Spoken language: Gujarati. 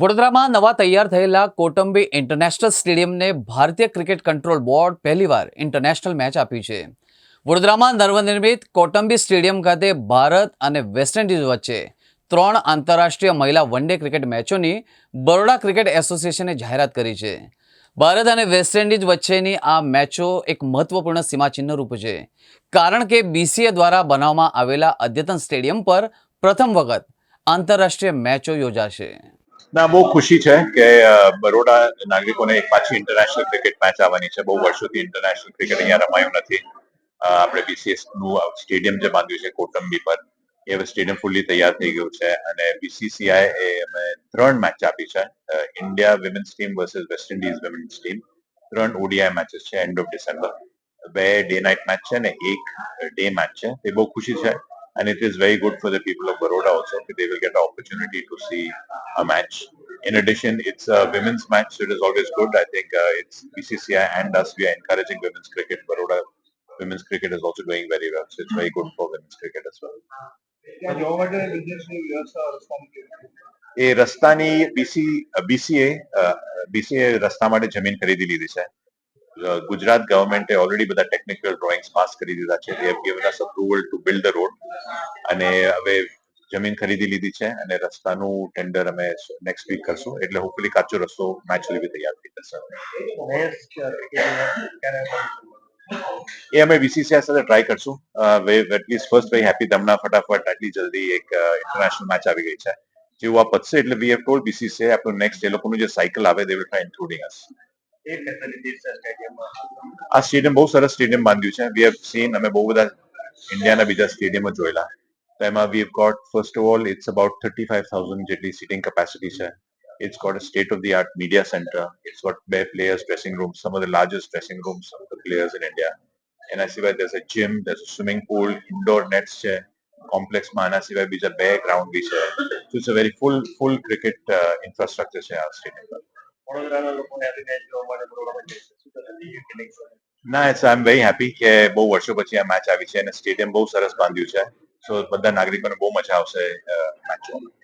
વડોદરામાં નવા તૈયાર થયેલા કોટંબી ઇન્ટરનેશનલ સ્ટેડિયમને ભારતીય ક્રિકેટ કંટ્રોલ બોર્ડ પહેલીવાર ઇન્ટરનેશનલ મેચ આપી છે. વડોદરામાં નવનિર્મિત કોટંબી સ્ટેડિયમ ખાતે ભારત અને વેસ્ટ ઇન્ડિઝ વચ્ચે ત્રણ આંતરરાષ્ટ્રીય મહિલા વન ડે ક્રિકેટ મેચોની બરોડા ક્રિકેટ એસોસિએશને જાહેરાત કરી છે. ભારત અને વેસ્ટ ઇન્ડિઝ વચ્ચેની આ મેચો એક મહત્વપૂર્ણ સીમાચિહ્ન રૂપ છે. કારણ કે બીસીએ દ્વારા બનાવવામાં આવેલા અદ્યતન સ્ટેડિયમ પર પ્રથમ વખત આંતરરાષ્ટ્રીય મેચો યોજાશે. ના, બહુ ખુશી છે કે બરોડા નાગરિકોને એક પાછી ઇન્ટરનેશનલ ક્રિકેટ મેચ આવવાની છે. બહુ વર્ષોથી ઇન્ટરનેશનલ ક્રિકેટ અહીંયા રમાયું નથી. આપણે બીસીએસનું સ્ટેડિયમ જે બાંધ્યું છે, કોટંબી પર, એ હવે સ્ટેડિયમ ફૂલ્લી તૈયાર થઈ ગયું છે. અને બીસીસીઆઈ એ અમે ત્રણ મેચ આપી છે. India women's team versus West Indies women's team ત્રણ ઓડીઆઈ મેચેસ છે એન્ડ ઓફ ડિસેમ્બર બે ડે નાઇટ મેચ છે ને, એક ડે મેચ છે. એ બહુ ખુશી છે. and it is very good for the people of Baroda also. They will get an opportunity to see a match. In addition, it's a women's match, so it is always good. I think uh, it's BCCI and us. We are encouraging women's cricket. Baroda women's cricket is also doing very well, so it's very good for women's cricket as well. ત્યાં જવા માટે બિઝનેસની વ્યવસ્થા રસ્તાની કેવી છે? એ રસ્તાની બીસી બીસીએ બીસીએ રસ્તા માટે જમીન ખરીદી લીધી છે અ, ગુજરાત ગવર્મેન્ટે ઓલરેડી બધા ટેકનિકલ ડ્રોઈંગ્સ પાસ કરી દીધા છે. Have given us approval to build the road. અને હવે જમીન ખરીદી લીધી છે અને રસ્તાનું ટેન્ડર અમે નેક્સ્ટ વીક કરશું. એટલે હોપફુલી કાચો રસ્તો મેચ સુધી તૈયાર થઈ જશે. એ અમે બીસીસીઆઈ સાથે ટ્રાય કરશું. એટલીસ્ટ ફર્સ્ટ વેરી હેપી તમને ફટાફટ. આટલી જલ્દી એક ઇન્ટરનેશનલ મેચ આવી ગઈ છે. જેવું આ પતશે એટલે વી હેવ ટોલ્ડ બીસીસીઆઈ આપણું નેક્સ્ટ એ લોકોનું જે સાયકલ આવે they will try including us આ સ્ટેડિયમ બહુ સરસ સ્ટેડિયમ બાંધ્યું છે. વી હેવ સીન અમે બહુ બધા ઇન્ડિયાના બીજા સ્ટેડિયમો જોયેલા. તો એમાં we have got first of all it's about thirty five thousand જેટલી સિટિંગ કેપેસિટી છે. It's got a state of the art media centre it's got બે players dressing room some of the largest dressing rooms of the players in India એના સિવાય there's a gym there's a swimming pool indoor nets છે કોમ્પ્લેક્સમાં આના સિવાય બીજા બે ગ્રાઉન્ડ બી છે. A very full full cricket uh, infrastructure છે આ સ્ટેડિયમ પર. વડોદરાના લોકોને it's I am very happy કે બહુ વર્ષો પછી આ મેચ આવી છે અને સ્ટેડિયમ બહુ સરસ બાંધ્યું છે. સો બધા નાગરિકોને બહુ મજા આવશે મેચ જોવામાં